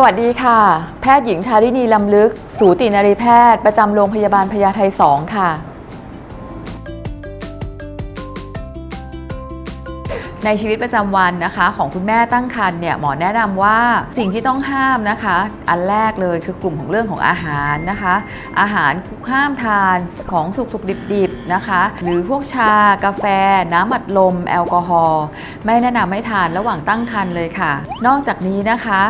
สวัสดีค่ะ แพทย์หญิงทารินีลำลึก สูตินรีแพทย์ ประจำโรงพยาบาลพญาไท2ค่ะ ในชีวิตประจำวันนะคะ ของคุณแม่ตั้งครรภ์เนี่ยหมอแนะนำว่าสิ่งที่ต้องห้ามนะคะ อันแรกเลยคือกลุ่มของเรื่องของอาหารนะคะ อาหารห้ามทานของสุกๆดิบๆนะคะ หรือพวกชากาแฟ น้ำอัดลม แอลกอฮอล์ไม่แนะนำให้ทานระหว่างตั้งครรภ์เลยค่ะ นอกจากนี้นะคะ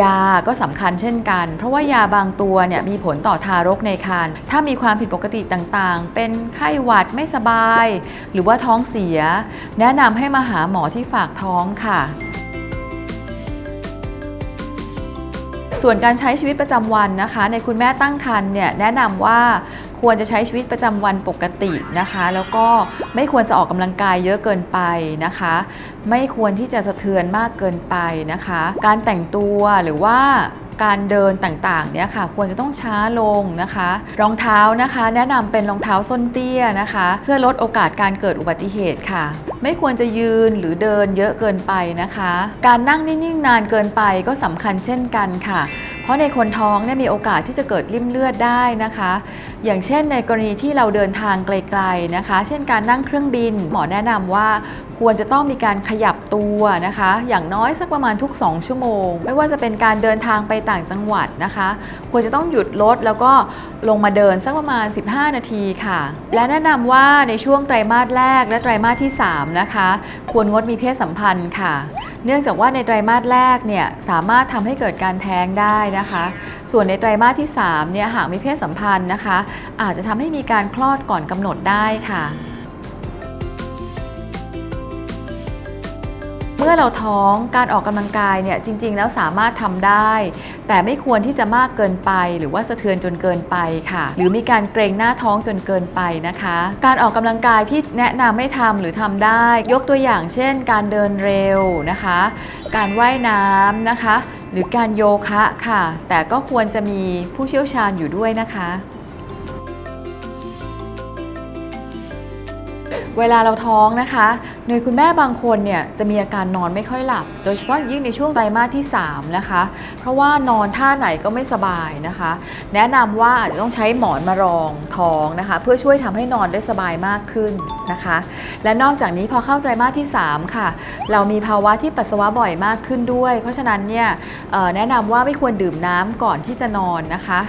ยาก็สำคัญเช่นกัน เพราะว่ายาบางตัวเนี่ยมีผลต่อทารกในครรภ์ถ้ามีความผิดปกติต่างๆ เป็นไข้หวัดไม่สบาย หรือว่าท้องเสีย แนะนำให้มาหาหมอที่ฝากท้องค่ะ ส่วนการใช้ชีวิตประจำวันนะคะ ในคุณแม่ตั้งครรภ์เนี่ยแนะนำว่าควรจะใช้ชีวิตประจำวันปกตินะคะ แล้วก็ไม่ควรจะออกกำลังกายเยอะเกินไปนะคะ ไม่ควรที่จะสะเทือนมากเกินไปนะคะ การแต่งตัวหรือว่าการเดินต่างๆเนี่ยค่ะควรจะต้องช้าลงนะคะ รองเท้านะคะ แนะนำเป็นรองเท้าส้นเตี้ยนะคะ เพื่อลดโอกาสการเกิดอุบัติเหตุค่ะ ไม่ควรจะยืนหรือเดินเยอะเกินไปนะคะ การนั่งนิ่งๆนานเกินไปก็สำคัญเช่นกันค่ะเพราะในคนท้องเนี่ยมีโอกาสที่จะเกิดริ่มเลือดได้นะคะ อย่างเช่นในกรณีที่เราเดินทางไกลๆนะคะ เช่นการนั่งเครื่องบิน หมอแนะนำว่าควรจะต้องมีการขยับตัวนะคะ อย่างน้อยสักประมาณทุก 2 ชั่วโมง ไม่ว่าจะเป็นการเดินทางไปต่างจังหวัดนะคะ ควรจะต้องหยุดรถแล้วก็ ลงมาเดินสักประมาณ 15 นาทีค่ะ และแนะนำว่าในช่วงไตรมาสแรกและไตรมาสที่ 3 นะคะ ควรงดมีเพศสัมพันธ์ค่ะ เนื่องจากว่าในไตรมาสแรกเนี่ยสามารถทำให้เกิดการแท้งได้นะคะ ส่วนในไตรมาสที่3เนี่ยหากมีเพศสัมพันธ์นะคะ อาจจะทำให้มีการคลอดก่อนกำหนดได้ค่ะ อเราท้องการออกกำลังกายเนี่ยจริง ๆ แล้วสามารถทำได้ แต่ไม่ควรที่จะมากเกินไป หรือว่าสะเทือนจนเกินไปค่ะ หรือมีการเกรงหน้าท้องจนเกินไปนะคะ การออกกำลังกายที่แนะนำให้ทำหรือทำได้ ยกตัวอย่างเช่น การเดินเร็วนะคะ การว่ายน้ำนะคะ หรือการโยคะค่ะ แต่ก็ควรจะมีผู้เชี่ยวชาญอยู่ด้วยนะคะ เวลาเราท้องนะคะโดยคุณแม่บางคนเนี่ยจะมีอาการนอนไม่ค่อยหลับ โดยเฉพาะยิ่งในช่วงไตรมาสที่ 3 นะคะ เพราะว่านอนท่าไหนก็ไม่สบายนะคะ แนะนำว่าจะต้องใช้หมอนมารองท้องนะคะ เพื่อช่วยทำให้นอนได้สบายมากขึ้นนะคะ และนอกจากนี้พอเข้าไตรมาสที่ 3 ค่ะ เรามีภาวะที่ปัสสาวะบ่อยมากขึ้นด้วย เพราะฉะนั้นเนี่ยแนะนำว่าไม่ควรดื่มน้ำก่อนที่จะนอนนะคะ